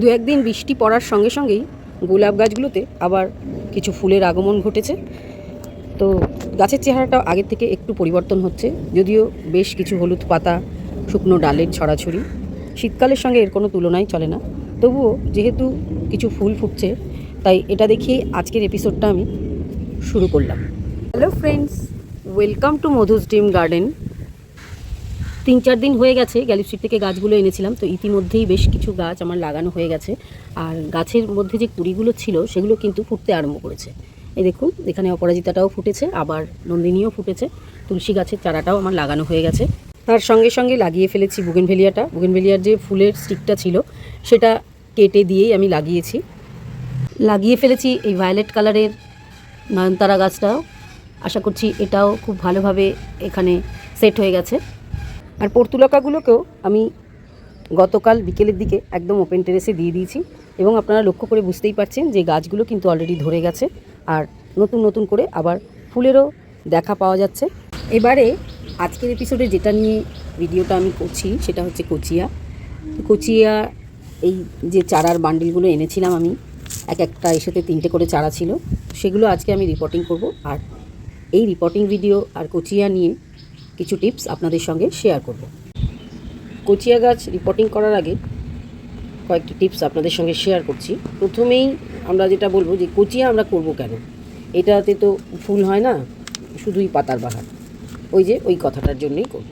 দু একদিন বৃষ্টি পড়ার সঙ্গে সঙ্গেই গোলাপ গাছগুলোতে আবার কিছু ফুলের আগমন ঘটেছে। তো গাছের চেহারাটা আগের থেকে একটু পরিবর্তন হচ্ছে, যদিও বেশ কিছু হলুদ পাতা, শুকনো ডালের ছড়াছড়ি, শীতকালের সঙ্গে এর কোনো তুলনাই চলে না। তবুও যেহেতু কিছু ফুল ফুটছে, তাই এটা দেখিয়েই আজকের এপিসোডটা আমি শুরু করলাম। Hello friends welcome to Madhu's dream garden তিন চার দিন হয়ে গেছে গ্যালিস্ট্রিট থেকে গাছগুলো এনেছিলাম। তো ইতিমধ্যেই বেশ কিছু গাছ আমার লাগানো হয়ে গেছে। আর গাছের মধ্যে যে কুড়িগুলো ছিল, সেগুলো কিন্তু ফুটতে আরম্ভ করেছে। এই দেখুন, এখানে অপরাজিতাটাও ফুটেছে, আবার নন্দিনীও ফুটেছে। তুলসী গাছের চারাটাও আমার লাগানো হয়ে গেছে। তার সঙ্গে সঙ্গে লাগিয়ে ফেলেছি বুগেনভেলিয়াটা। বুগেনভেলিয়ার যে ফুলের স্টিকটা ছিল, সেটা কেটে দিয়েই আমি লাগিয়েছি। লাগিয়ে ফেলেছি এই ভায়োলেট কালারের নয়নতারা গাছটাও। আশা করছি এটাও খুব ভালোভাবে এখানে সেট হয়ে গেছে। আর পর্তুলকাগুলোকেও আমি গতকাল বিকেলের দিকে একদম ওপেন টেরেসে দিয়ে দিয়েছি এবং আপনারা লক্ষ্য করে বুঝতেই পারছেন যে গাছগুলো কিন্তু অলরেডি ধরে গেছে আর নতুন নতুন করে আবার ফুলেরও দেখা পাওয়া যাচ্ছে। এবারে আজকের এপিসোডে যেটা নিয়ে ভিডিওটা আমি করছি সেটা হচ্ছে কচিয়া। কচিয়া এই যে চারার বান্ডিলগুলো এনেছিলাম আমি, এক একটা এসেতে তিনটে করে চারা ছিল, সেগুলো আজকে আমি রিপোর্টিং করব। আর এই রিপোর্টিং ভিডিও আর কচিয়া নিয়ে কিছু টিপস আপনাদের সঙ্গে শেয়ার করব। কচিয়া গাছ রিপোর্টিং করার আগে কয়েকটি টিপস আপনাদের সঙ্গে শেয়ার করছি। প্রথমেই আমরা যেটা বলব যে কচিয়া আমরা করব কেন? এটাতে তো ফুল হয় না, শুধুই পাতার বাহার। ওই যে ওই কথাটার জন্যই করব।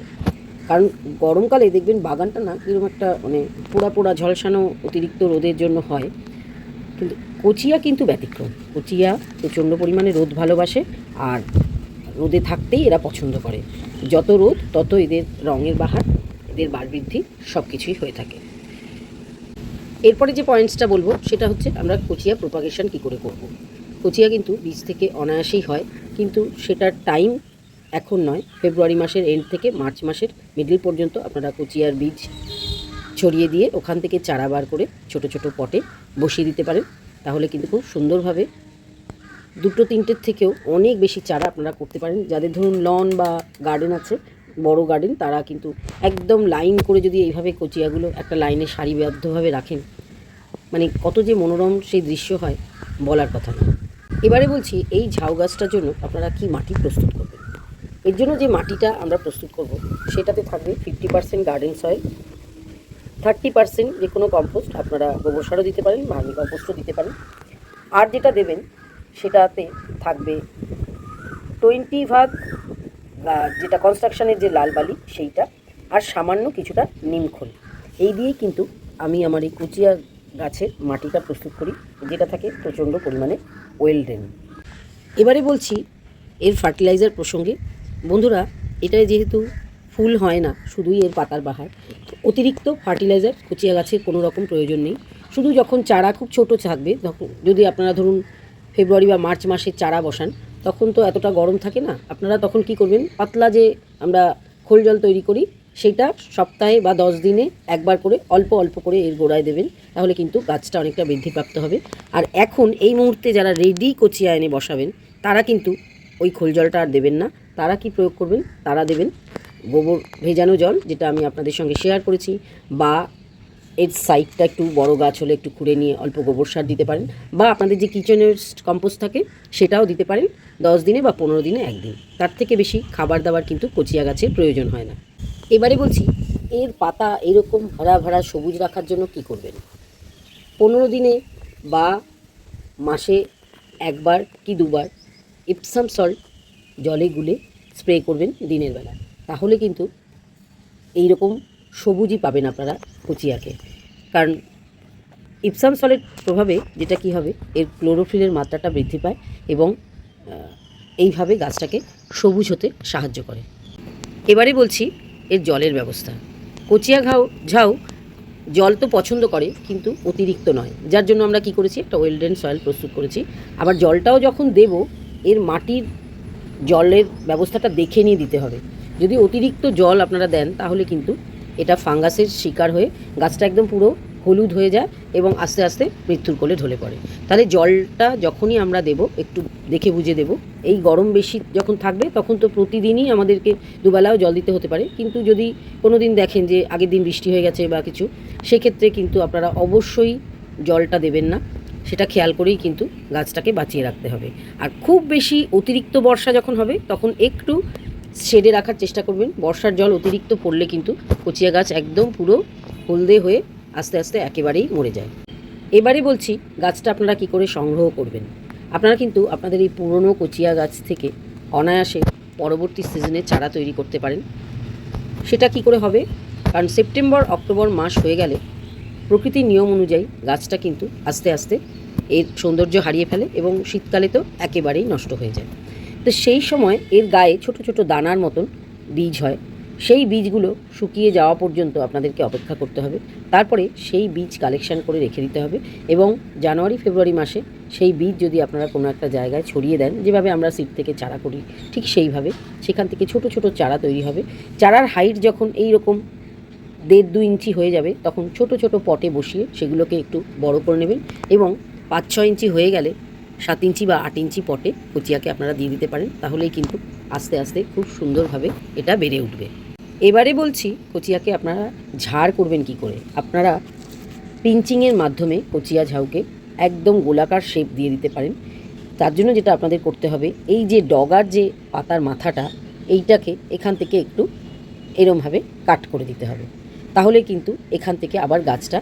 কারণ গরমকালে দেখবেন বাগানটা না কীরকম একটা মানে পোড়া পোড়া ঝলসানো অতিরিক্ত রোদের জন্য হয়। কিন্তু কচিয়া কিন্তু ব্যতিক্রম। কচিয়া প্রচণ্ড পরিমাণে রোদ ভালোবাসে আর রোদে থাকতেই এরা পছন্দ করে। যত রোদ, তত এদের রঙের বাহার, এদের বার বৃদ্ধি সব কিছুই হয়ে থাকে। এরপরে যে পয়েন্টসটা বলব, সেটা হচ্ছে আমরা কচিয়া প্রোপাগেশন কী করে করব। কচিয়া কিন্তু বীজ থেকে অনায়াসেই হয়, কিন্তু সেটার টাইম এখন নয়। ফেব্রুয়ারি মাসের এন্ড থেকে মার্চ মাসের মিডল পর্যন্ত আপনারা কচিয়ার বীজ ছড়িয়ে দিয়ে ওখান থেকে চারা বার করে ছোট ছোট পটে বসিয়ে দিতে পারেন। তাহলে কিন্তু খুব সুন্দরভাবে দুটো তিনটের থেকেও অনেক বেশি চারা আপনারা করতে পারেন। যাদের ধরুন লন বা গার্ডেন আছে, বড় গার্ডেন তারা কিন্তু একদম লাইন করে যদি এইভাবে কচিয়াগুলো একটা লাইনে সারিবদ্ধভাবে রাখেন মানে কত যে মনোরম সেই দৃশ্য হয়, বলার কথা না। এবারে বলছি, এই ঝাউ গাছটার জন্য আপনারা কি মাটি প্রস্তুত করবেন? এর জন্য যে মাটিটা আমরা প্রস্তুত করব, সেটাতে থাকবে fifty percent garden soil thirty percent যে কোনো কম্পোস্ট আপনারা গোবর সারও দিতে পারেন, ভার্মি কম্পোস্টও দিতে পারেন। আর যেটা দেবেন সেটাতে থাকবে। টোয়েন্টি ভাগ যেটা কনস্ট্রাকশনের যে লাল বালি, সেইটা, আর সামান্য কিছুটা নিমখোল এই দিয়েই কিন্তু আমি আমার এই কুচিয়া গাছের মাটিটা প্রস্তুত করি, যেটা থাকে প্রচণ্ড পরিমাণে ওয়েল ড্রেন এবারে বলছি, এর ফার্টিলাইজার প্রসঙ্গে, বন্ধুরা এটা যেহেতু ফুল হয় না, শুধুই এর পাতার বাহার অতিরিক্ত ফার্টিলাইজার কুচিয়া গাছের কোনো রকম প্রয়োজন নেই। শুধু যখন চারা খুব ছোট থাকবে তখন যদি আপনারা ধরুন ফেব্রুয়ারি বা মার্চ মাসে চারা বসান, তখন তো এতটা গরম থাকে না। আপনারা তখন কি করবেন? পাতলা যে আমরা খোল জল তৈরি করি, সেটা সপ্তাহে বা দশ দিনে একবার করে অল্প অল্প করে এর গোড়ায় দেবেন, তাহলে কিন্তু গাছটা অনেকটা বৃদ্ধিপ্রাপ্ত হবে। আর এখন এই মুহূর্তে যারা রেডি কচিয়া এনে বসাবেন, তারা কিন্তু ওই খোল জলটা আর দেবেন না। তারা কি প্রয়োগ করবেন? তারা দেবেন গোবর ভেজানো জল, যেটা আমি আপনাদের সঙ্গে শেয়ার করেছি, বা এর সাইডটা একটু বড় গাছ হলে একটু খুঁড়ে নিয়ে অল্প গোবর সার দিতে পারেন বা আপনাদের যে কিচেনের কম্পোস্ট থাকে সেটাও দিতে পারেন দশ দিনে বা পনেরো দিনে একদিন। তার থেকে বেশি খাবার দাবার কিন্তু কচিয়া গাছের প্রয়োজন হয় না। এবারে বলছি, এর পাতা এরকম ভরা ভরা সবুজ রাখার জন্য কি করবেন? পনেরো দিনে বা মাসে একবার কি দুবার ইপসাম সল্ট জলে গুলে স্প্রে করবেন দিনের বেলা। তাহলে কিন্তু এইরকম সবুজই পাবেন আপনারা কুচিয়াকে। কারণ ইপসাম সলের প্রভাবে যেটা কি হবে, এর ক্লোরোফিলের মাত্রাটা বৃদ্ধি পায় এবং এইভাবে গাছটাকে সবুজ হতে সাহায্য করে। এবারে বলছি এর জলের ব্যবস্থা। কচিয়া ঘাও ঝাউ জল তো পছন্দ করে, কিন্তু অতিরিক্ত নয়। যার জন্য আমরা কি করেছি, একটা ওয়েলডেন সয়েল প্রস্তুত করেছি। আবার জলটাও যখন দেব, এর মাটির জলের ব্যবস্থাটা দেখে নিয়ে দিতে হবে। যদি অতিরিক্ত জল আপনারা দেন, তাহলে কিন্তু এটা ফাঙ্গাসের শিকার হয়ে গাছটা একদম পুরো হলুদ হয়ে যায় এবং আস্তে আস্তে মৃত্যুর কোলে ঢলে পড়ে। তাহলে জলটা যখনই আমরা দেব, একটু দেখে বুঝে দেব। এই গরম বেশি যখন থাকবে, তখন তো প্রতিদিনই আমাদেরকে দুবেলাও জল দিতে হতে পারে। কিন্তু যদি কোনো দিন দেখেন যে আগের দিন বৃষ্টি হয়ে গেছে বা কিছু, সেক্ষেত্রে কিন্তু আপনারা অবশ্যই জলটা দেবেন না। সেটা খেয়াল করেই কিন্তু গাছটাকে বাঁচিয়ে রাখতে হবে। আর খুব বেশি অতিরিক্ত বর্ষা যখন হবে, তখন একটু শেডে রাখার চেষ্টা করবেন। বর্ষার জল অতিরিক্ত পড়লে কিন্তু কচিয়া গাছ একদম পুরো হলদে হয়ে আস্তে আস্তে একেবারেই মরে যায়। এবারে বলছি, গাছটা আপনারা কি করে সংগ্রহ করবেন? আপনারা কিন্তু আপনাদের এই পুরনো কচিয়া গাছ থেকে অনায়াসে পরবর্তী সিজনে চারা তৈরি করতে পারেন। সেটা কি করে হবে? কারণ সেপ্টেম্বর, অক্টোবর মাস হয়ে গেলে প্রকৃতির নিয়ম অনুযায়ী গাছটা কিন্তু আস্তে আস্তে এর সৌন্দর্য হারিয়ে ফেলে এবং শীতকালে তো একেবারেই নষ্ট হয়ে যায়। তো সেই সময় এর গায়ে ছোট ছোট দানার মতন বীজ হয়। সেই বীজগুলো শুকিয়ে যাওয়া পর্যন্ত আপনাদেরকে অপেক্ষা করতে হবে। তারপরে সেই বীজ কালেকশন করে রেখে দিতে হবে এবং জানুয়ারি, ফেব্রুয়ারি মাসে সেই বীজ যদি আপনারা কোনো একটা জায়গায় ছড়িয়ে দেন, যেভাবে আমরা সিট থেকে চারা করি, ঠিক সেইভাবে সেখান থেকে ছোট ছোট চারা তৈরি হবে। চারার হাইট যখন এই রকম দেড় দু ইঞ্চি হয়ে যাবে, তখন ছোট ছোট পটে বসিয়ে সেগুলোকে একটু বড় করে নেবেন এবং পাঁচ ছ ইঞ্চি হয়ে গেলে সাত ইঞ্চি বা আট ইঞ্চি পটে কচিয়াকে আপনারা দিয়ে দিতে পারেন, তাহলেই কিন্তু আস্তে আস্তে খুব সুন্দরভাবে এটা বেড়ে উঠবে। এবারে বলছি, কচিয়াকে আপনারা ঝাড় করবেন কি করে? আপনারা পিঞ্চিংয়ের মাধ্যমে কচিয়া ঝাউকে একদম গোলাকার শেপ দিয়ে দিতে পারেন। তার জন্য যেটা আপনাদের করতে হবে, এই যে ডগার যে পাতার মাথাটা, এইটাকে এখান থেকে একটু এরমভাবে কাট করে দিতে হবে। তাহলে কিন্তু এখান থেকে আবার গাছটা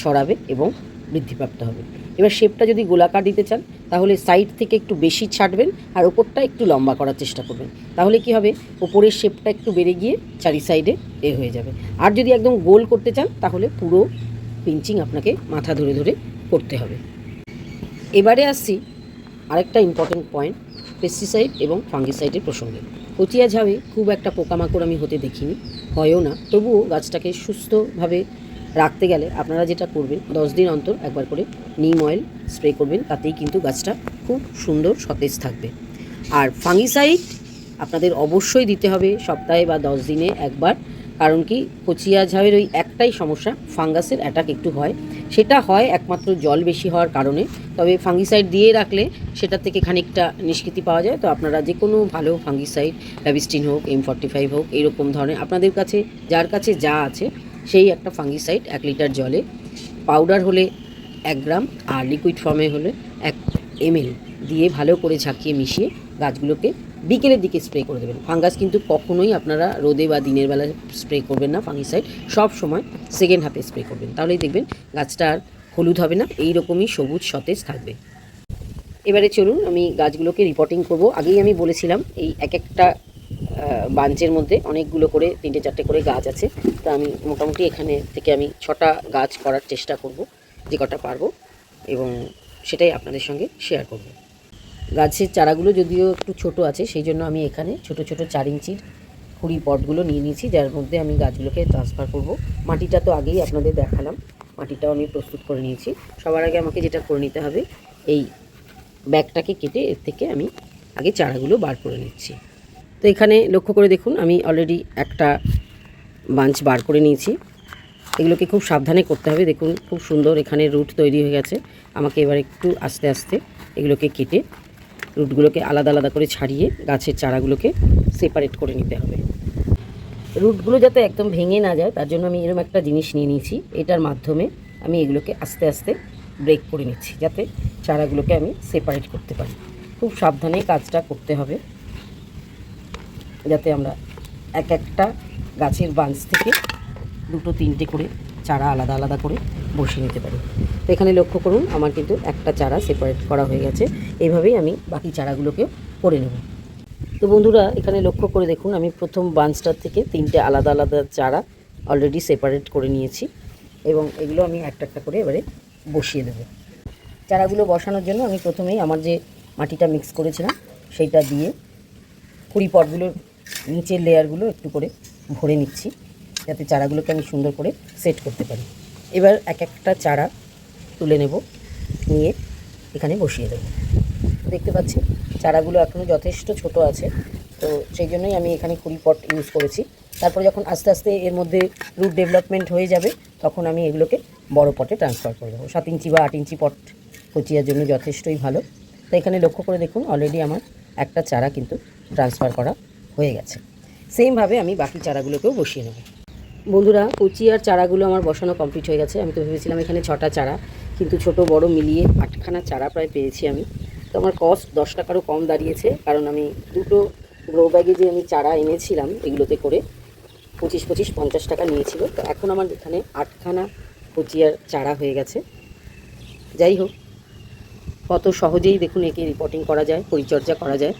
ছড়াবে এবং বৃদ্ধিপ্রাপ্ত হবে। এবার শেপটা যদি গোলাকার দিতে চান, তাহলে সাইড থেকে একটু বেশি ছাড়বেন আর ওপরটা একটু লম্বা করার চেষ্টা করবেন। তাহলে কি হবে? ওপরের শেপটা একটু বেড়ে গিয়ে চারি সাইডে এ হয়ে যাবে। আর যদি একদম গোল করতে চান, তাহলে পুরো পিঞ্চিং আপনাকে মাথা ধরে ধরে করতে হবে। এবারে আসছি আরেকটা ইম্পর্টেন্ট পয়েন্ট পেস্টিসাইড এবং ফাঙ্গিসাইডের প্রসঙ্গে। কচিয়া ঝাউয়ে খুব একটা পোকামাকড় আমি হতে দেখিনি, হয়ও না। তবুও গাছটাকে সুস্থভাবে রাখতে গেলে আপনারা যেটা করবেন, দশ দিন অন্তর একবার করে নিম অয়েল স্প্রে করবেন, তাতেই কিন্তু গাছটা খুব সুন্দর সতেজ থাকবে। আর ফাঙ্গিসাইড আপনাদের অবশ্যই দিতে হবে সপ্তাহে বা দশ দিনে একবার, কারণ কি কচিয়া ঝাউয়ের ওই একটাই সমস্যা, ফাঙ্গাসের অ্যাটাক একটু হয়। সেটা হয় একমাত্র জল বেশি হওয়ার কারণে, তবে ফাঙ্গিসাইড দিয়ে রাখলে সেটা থেকে খানিকটা নিষ্কৃতি পাওয়া যায়। তো আপনারা যে কোনো ভালো ফাঙ্গিসাইড ল্যাভিস্টিন হোক এম ফর্টি ফাইভ হোক এইরকম ধরনের, আপনাদের কাছে, যার কাছে যা আছে সেই একটা ফাঙ্গিসাইড এক লিটার জলে পাউডার হলে এক গ্রাম আর লিকুইড ফর্মে হলে এক এমএল দিয়ে ভালো করে ঝাঁকিয়ে মিশিয়ে গাছগুলোকে বিকেলের দিকে স্প্রে করে দেবেন। ফাঙ্গাস কিন্তু কখনোই আপনারা রোদে বা দিনের বেলা স্প্রে করবেন না ফাঙ্গিসাইড সব সময় সেকেন্ড হাফে স্প্রে করবেন। তাহলেই দেখবেন গাছটা আর হলুদ হবে না, এই রকমই সবুজ সতেজ থাকবে। এবারে চলুন আমি গাছগুলোকে রিপোর্টিং করব। আগেই আমি বলেছিলাম, এই এক একটা বাঞ্চের মধ্যে অনেকগুলো করে, তিনটে, চারটে করে গাছ আছে। তো আমি মোটামুটি এখানে থেকে আমি ছটা গাছ করার চেষ্টা করব, যে কটা পারব এবং সেটাই আপনাদের সঙ্গে শেয়ার করব। গাছের চারাগুলো যদিও একটু ছোট আছে, সেই জন্য আমি এখানে ছোট ছোট চার ইঞ্চির কুড়ি পটগুলো নিয়ে নিয়েছি, যার মধ্যে আমি গাছগুলোকে ট্রান্সফার করব। মাটিটা তো আগেই আপনাদের দেখালাম, মাটিটাও আমি প্রস্তুত করে নিয়েছি। সবার আগে আমাকে যেটা করে নিতে হবে, এই ব্যাগটাকে কেটে এর থেকে আমি আগে চারাগুলো বার করে নিচ্ছি। তো এখানে লক্ষ্য করে দেখুন, আমি অলরেডি একটা বাঞ্চ বার করে নিয়েছি। এগুলোকে খুব সাবধানে করতে হবে। দেখুন, খুব সুন্দর এখানে রুট তৈরি হয়ে গেছে। আমাকে এবার একটু আস্তে আস্তে এগুলোকে কেটে রুটগুলোকে আলাদা আলাদা করে ছাড়িয়ে গাছের চারাগুলোকে সেপারেট করে নিতে হবে। রুটগুলো যাতে একদম ভেঙে না যায়, তার জন্য আমি এরকম একটা জিনিস নিয়ে নিয়েছি। এটার মাধ্যমে আমি এগুলোকে আস্তে আস্তে ব্রেক করে নিচ্ছি, যাতে চারাগুলোকে আমি সেপারেট করতে পারি। খুব সাবধানে কাজটা করতে হবে। যাতে আমরা এক একটা গাছের বাঞ্চ থেকে দুটো, তিনটে করে চারা আলাদা আলাদা করে বসিয়ে নিতে পারি। তো এখানে লক্ষ্য করুন, আমার কিন্তু একটা চারা সেপারেট করা হয়ে গেছে। এইভাবেই আমি বাকি চারাগুলোকেও করে নেব। তো বন্ধুরা, এখানে লক্ষ্য করে দেখুন, আমি প্রথম বাঞ্চটার থেকে তিনটে আলাদা আলাদা চারা অলরেডি সেপারেট করে নিয়েছি এবং এগুলো আমি একটা একটা করে এবারে বসিয়ে দেবো। চারাগুলো বসানোর জন্য আমি প্রথমেই আমার যে মাটিটা মিক্স করেছিলাম সেইটা দিয়ে কুড়ি পটগুলোর নিচের লেয়ারগুলো একটু করে ভরে নিচ্ছি, যাতে চারাগুলোকে আমি সুন্দর করে সেট করতে পারি। এবার এক একটা চারা তুলে নেব, নিয়ে এখানে বসিয়ে দেবো। দেখতে পাচ্ছি চারাগুলো এখনও যথেষ্ট ছোট আছে, তো সেই জন্যই আমি এখানে কুড়ি পট ইউজ করেছি। তারপরে যখন আস্তে আস্তে এর মধ্যে রুট ডেভেলপমেন্ট হয়ে যাবে, তখন আমি এগুলোকে বড় পটে ট্রান্সফার করে দেবো। সাত ইঞ্চি বা আট ইঞ্চি পট কচিয়ার জন্য যথেষ্টই ভালো। তো এখানে লক্ষ্য করে দেখুন অলরেডি আমার একটা চারা কিন্তু ট্রান্সফার করা হয়ে গেছে। সেমভাবে আমি বাকি চারাগুলোকেও বসিয়ে নেব। বন্ধুরা, কচি আর চারাগুলো আমার বসানো কমপ্লিট হয়ে গেছে। আমি তো ভেবেছিলাম এখানে ছটা চারা, কিন্তু ছোট, বড় মিলিয়ে আটখানা চারা প্রায় পেয়েছি আমি। তো আমার কস্ট দশ টাকারও কম দাঁড়িয়েছে, কারণ আমি দুটো গ্রো ব্যাগে যে আমি চারা এনেছিলাম এগুলোতে করে পঁচিশ পঁচিশ, পঞ্চাশ টাকা নিয়েছিল। তো এখন আমার এখানে আটখানা কচিয়ার চারা হয়ে গেছে। যাই হোক, কত সহজেই দেখুন একে রিপোর্টিং করা যায়, পরিচর্যা করা যায়।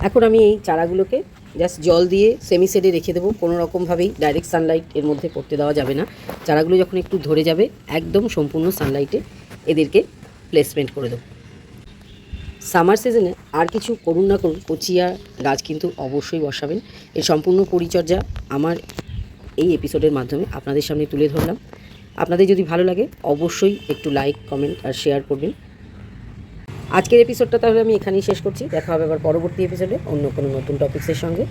এখন আমি এই চারাগুলোকে জাস্ট জল দিয়ে সেমি সেডে রেখে দেবো। কোনো রকমভাবেই ডাইরেক্ট সানলাইট এর মধ্যে পড়তে দেওয়া যাবে না। চারাগুলো যখন একটু ধরে যাবে, একদম সম্পূর্ণ সানলাইটে এদেরকে প্লেসমেন্ট করে দেবো। সামার সিজনে আর কিছু করুন না করুন, কচিয়া গাছ কিন্তু অবশ্যই বসাবেন। এর সম্পূর্ণ পরিচর্যা আমার এই এপিসোডের মাধ্যমে আপনাদের সামনে তুলে ধরলাম। আপনাদের যদি ভালো লাগে, অবশ্যই একটু লাইক কমেন্ট আর শেয়ার করবেন। আজকের এপিসোডটা তাহলে আমি এখানেই শেষ করছি। দেখা হবে আবার পরবর্তী এপিসোডে অন্য কোনো নতুন টপিক্সের সঙ্গে।